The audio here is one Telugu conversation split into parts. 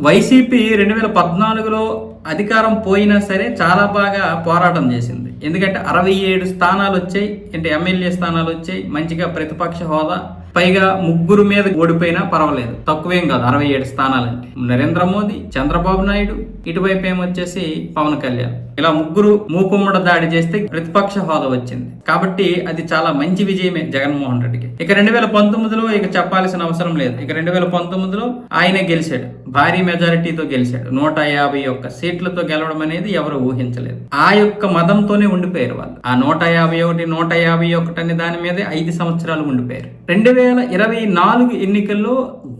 వైసీపీ రెండు వేల పద్నాలుగులో అధికారం పోయినా సరే చాలా బాగా పోరాటం చేసింది. ఎందుకంటే అరవై ఏడు స్థానాలు వచ్చాయి. అంటే ఎమ్మెల్యే స్థానాలు వచ్చాయి. మంచిగా ప్రతిపక్ష హోదా. పైగా ముగ్గురు మీద ఓడిపోయినా పర్వాలేదు. తక్కువేం కాదు. అరవై ఏడు స్థానాలంటే. నరేంద్ర మోదీ చంద్రబాబు నాయుడు ఇటువైపు ఏమొచ్చేసి పవన్ కళ్యాణ్. ఇలా ముగ్గురు మూకుమ్మడ దాడి చేస్తే ప్రతిపక్ష హోదా వచ్చింది. కాబట్టి అది చాలా మంచి విజయమే జగన్మోహన్ రెడ్డికి. ఇక రెండు వేల పంతొమ్మిదిలో ఇక చెప్పాల్సిన అవసరం లేదు. ఇక రెండు వేల పంతొమ్మిదిలో ఆయనే గెలిచాడు. భారీ మెజారిటీతో గెలిచాడు. నూట యాభై ఒక్క సీట్లతో గెలవడం అనేది ఎవరు ఊహించలేదు. ఆ యొక్క మతంతోనే ఉండిపోయారు వాళ్ళు. ఆ నూట యాభై ఒకటి నూట యాభై ఒకటి అనే దాని మీదే ఐదు సంవత్సరాలు ఉండిపోయారు. రెండు వేల ఇరవై నాలుగు ఎన్నికల్లో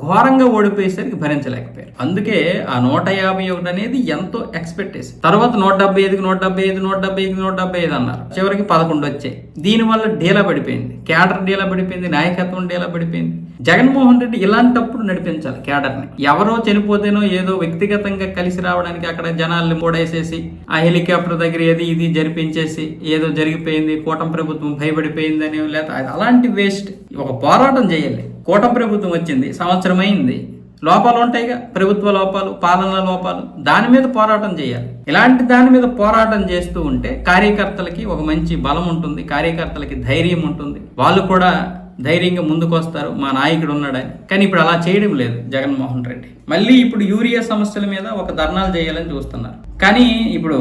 ఘోరంగా ఓడిపోయేసరికి భరించలేకపోయారు. అందుకే ఆ నూట యాభై ఒకటి అనేది ఎంతో ఎక్స్పెక్ట్ చేసి తర్వాత నూట డెబ్బై ఐదుకి నూట డెబ్బై ఐదు నూట డెబ్బై ఐదు నూట డెబ్బై ఐదు అన్నారు. చివరికి పదకొండు వచ్చాయి. దీనివల్ల డీలా పడిపోయింది. క్యాడర్ డీలా పడిపోయింది నాయకత్వం డీలా పడిపోయింది. జగన్మోహన్ రెడ్డి ఇలాంటప్పుడు నడిపించాలి క్యాడర్ని. ఎవరో చనిపోతేనో ఏదో వ్యక్తిగతంగా కలిసి రావడానికి అక్కడ జనాల్ని మూడేసేసి ఆ హెలికాప్టర్ దగ్గర ఏది ఇది జరిపించేసి ఏదో జరిగిపోయింది కూటమి ప్రభుత్వం భయపడిపోయిందని లేదా అలాంటి వేస్ట్ ఒక పోరాటం చేయాలి. కూటమి ప్రభుత్వం వచ్చింది సంవత్సరం అయింది. లోపాలు ఉంటాయిగా ప్రభుత్వ లోపాలు పాలన లోపాలు. దాని మీద పోరాటం చేయాలి. ఇలాంటి దాని మీద పోరాటం చేస్తూ ఉంటే కార్యకర్తలకి ఒక మంచి బలం ఉంటుంది కార్యకర్తలకి ధైర్యం ఉంటుంది. వాళ్ళు కూడా ధైర్యంగా ముందుకు వస్తారు మా నాయకుడు ఉన్నాడని. కానీ ఇప్పుడు అలా చేయడం లేదు జగన్మోహన్ రెడ్డి. మళ్ళీ ఇప్పుడు యూరియా సమస్యల మీద ఒక ధర్నాలు చేయాలని చూస్తున్నారు. కానీ ఇప్పుడు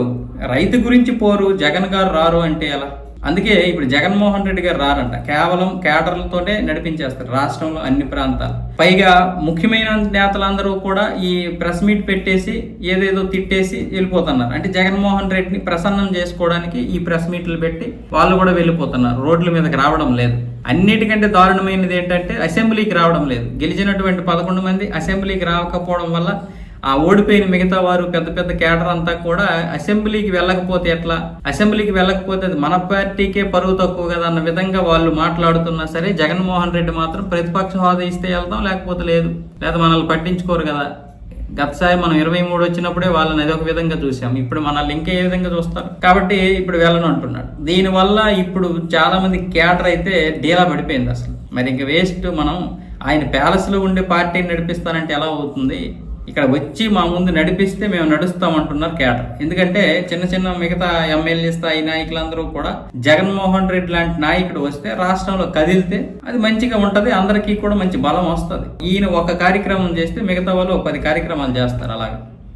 రైతు గురించి పోరు జగన్ గారు రారు అంటే ఎలా? అందుకే ఇప్పుడు జగన్మోహన్ రెడ్డి గారు రారంట. కేవలం కేడర్లతోనే నడిపించేస్తారు రాష్ట్రంలో అన్ని ప్రాంతాలు. పైగా ముఖ్యమైన నేతలందరూ కూడా ఈ ప్రెస్ మీట్ పెట్టేసి ఏదేదో తిట్టేసి వెళ్ళిపోతున్నారు. అంటే జగన్మోహన్ రెడ్డిని ప్రసన్నం చేసుకోవడానికి ఈ ప్రెస్ మీట్లు పెట్టి వాళ్ళు కూడా వెళ్ళిపోతున్నారు. రోడ్ల మీదకి రావడం లేదు. అన్నిటికంటే దారుణమైనది ఏంటంటే అసెంబ్లీకి రావడం లేదు. గెలిచినటువంటి పదకొండు మంది అసెంబ్లీకి రాకపోవడం వల్ల ఆ ఓడిపోయిన మిగతా వారు పెద్ద పెద్ద కేడర్ అంతా కూడా అసెంబ్లీకి వెళ్ళకపోతే ఎట్లా? అసెంబ్లీకి వెళ్ళకపోతే అది మన పార్టీకే పరువు తక్కువ కదా అన్న విధంగా వాళ్ళు మాట్లాడుతున్నా సరే జగన్మోహన్ రెడ్డి మాత్రం ప్రతిపక్ష హోదా ఇస్తే వెళ్తాం లేకపోతే లేదు. లేదా మనల్ని పట్టించుకోరు కదా. గతసారి మనం ఇరవై మూడు వచ్చినప్పుడే వాళ్ళని అదొక విధంగా చూసాం. ఇప్పుడు మనల్ని ఇంకా ఏ విధంగా చూస్తారు? కాబట్టి ఇప్పుడు వెళ్ళను అంటున్నాడు. దీనివల్ల ఇప్పుడు చాలామంది క్యాడర్ అయితే డీలా పడిపోయింది అసలు. మరి ఇంక వేస్ట్ మనం ఆయన ప్యాలెస్లో ఉండే పార్టీని నడిపిస్తానంటే ఎలా అవుతుంది? ఇక్కడ వచ్చి మా ముందు నడిపిస్తే మేము నడుస్తాం అంటున్నారు కేటర్ ఎందుకంటే చిన్న చిన్న మిగతా ఎమ్మెల్యే స్థాయి నాయకులందరూ కూడా జగన్మోహన్ రెడ్డి లాంటి నాయకుడు వస్తే రాష్ట్రంలో కదిలితే అది మంచిగా ఉంటది అందరికీ కూడా మంచి బలం వస్తుంది. ఈయన ఒక కార్యక్రమం చేస్తే మిగతా వాళ్ళు ఒక పది కార్యక్రమాలు చేస్తారు అలాగా.